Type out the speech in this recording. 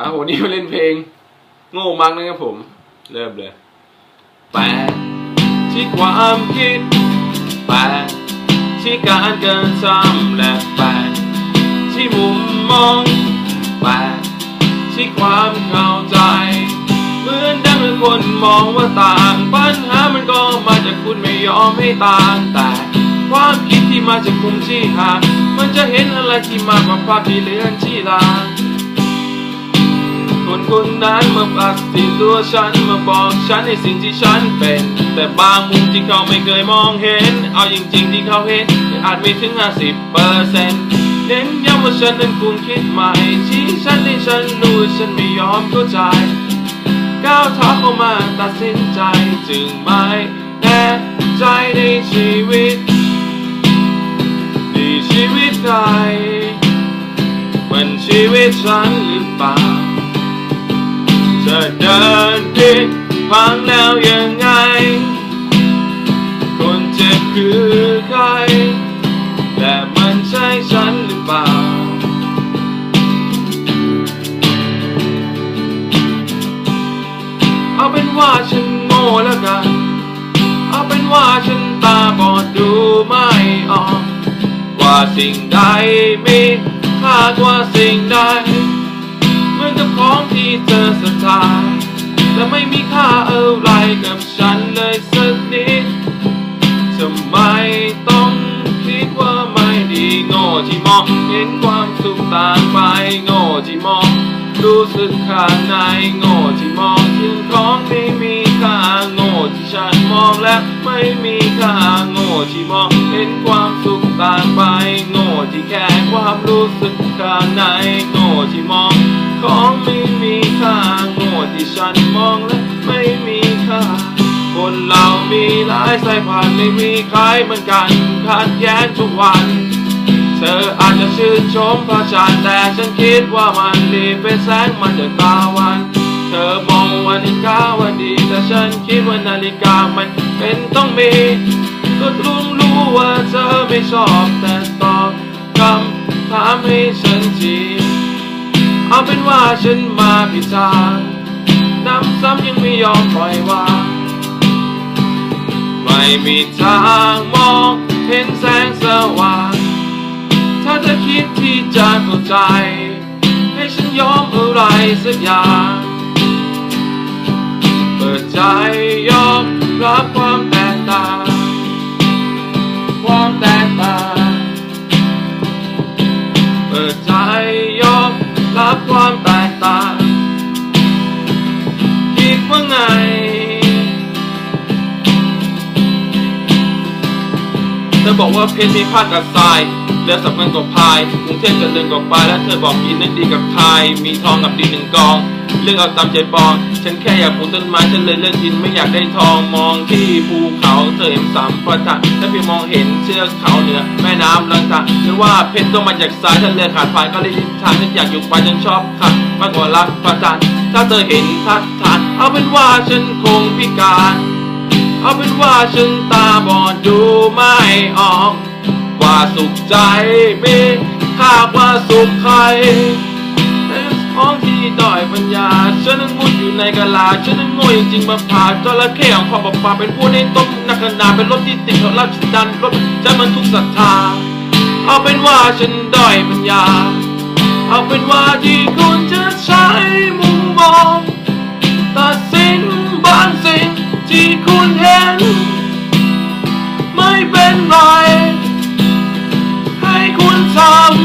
อะวันนี้มาเล่นเพลง โง่มังนะครับผม เริ่มเลยแปลกที่ความคิดแปลกที่การเกระทำและแปลกที่มุมมองแปลกที่ความเข้าใจ เหมือนดังคนมองว่าต่าง ปัญหามันก็มาจากคุณไม่ยอมให้ต่างแต่ความคิดที่มาจากมุมที่ห่างมันจะเห็นอะไรที่มากกว่าภาพที่เลือนที่ลาง คนนั้นมาปักสินตัวฉันมาบอกฉันในสิ่งที่ฉันเป็น แต่บางมุมที่เขาไม่เคยมองเห็น เอาจริงๆที่เขาเห็นอาจไม่ถึง 50เปอร์เซ็นต์เน้นย้ำว่าฉันนั้นคุณคิดใหม่ชี้ฉันให้ฉันรู้ฉันไม่ยอมเข้าใจก้าวเท้าเข้ามาตัดสินใจจึงไม่แน่ใจในชีวิตดีชีวิตใครมันชีวิตฉันหรือเปล่า จะเดินผิดฟังแล้วยังไง คนเจ็บคือใคร และมันใช่ฉันหรือเปล่า เอาเป็นว่าฉันโง่แล้วกัน เอาเป็นว่าฉันตาบอดดูไม่ออก ว่าสิ่งใดมีค่ากว่าสิ่งใด ที่เธอศรัทธาแต่ไม่มีค่าอะไรกับฉันเลยสักนิดทำไมต้องคิดว่าไม่ดีโง่ที่มองเห็นความสุขต่างไปโง่ที่มองรู้สึกข้างในโง่ที่มองถึงของไม่มีค่าโง่ที่ฉันมองแล้วไม่มีค่าโง่ที่มองเห็นความสุขต่างไปโง่ที่แค่ความรู้สึกข้างในโง่ที่มองของ มองและไม่มีค่า คนเรามีหลายสายพันธุ์ไม่มีใครเหมือนกันขัดแย้งทุกวัน เธออาจจะชื่นชมพระจันทร์แต่ฉันคิดว่ามันดีเป็นแสงมาจากตาวัน เธอมองว่านาฬิกาว่าดีแต่ฉันคิดว่านาฬิกามันเป็นต้องมีก็รู้รู้ว่าเธอไม่ชอบแต่ตอบคำถามให้ฉันทีเอาเป็นว่าฉันมาผิดทาง น้ำซ้ำยังไม่ยอมปล่อยวางไม่มีทางมองเห็นแสงสว่าง ถ้าเธอคิดที่จะเข้าใจ ให้ฉันยอมอะไรสักอย่าง เปิดใจยอมรับความแตกต่าง ความแตกต่าง เปิดใจยอมรับความแตกต่าง ธอบอกว่าเพชรมีผ้ากับทรายเรือสำคัญกว่าพายกรุงเทพจะเดินกว่าปลายแล้วเธอบอกกินนั้นดีกับทายมีทองกับดินหนึ่งกองเลือกเอาตามใจปอง ฉันแค่อยากปลูกต้นไม้ฉันเลยเลือกดินไม่อยากได้ทองมองที่ภูเขาเธอเห็นสามประจันถ้าเพียงมองเห็นเชือกเขาเหนือแม่น้ำลังตาหรือว่าเพชรก็มาจากทรายถ้าเรือขาดไฟก็เลยทิศทางฉันอยากอยู่ไปจนชอบค่ะมากกว่ารักประจันถ้าเธอเห็นทัดทานเอาเป็นว่าฉันคงพิการ เอาเป็นว่าฉันตาบอดดูไม่ออก ว่าสุขใจมีค่ากว่าสุขใครเป็นของที่ด้อยปัญญาฉันนั้นมุดอยู่ในกะลาฉันนั้นโง่จริงมาผ่าจระเข้ของขอบปลาเป็นผู้ในต้มนักขนาเป็นรถที่ติดของราชดันรถฉันมันทุกศรัทธา เอาเป็นว่าฉันด้อยปัญญา เอาเป็นว่าที่คุณ ปล่อย ให้คุณสาว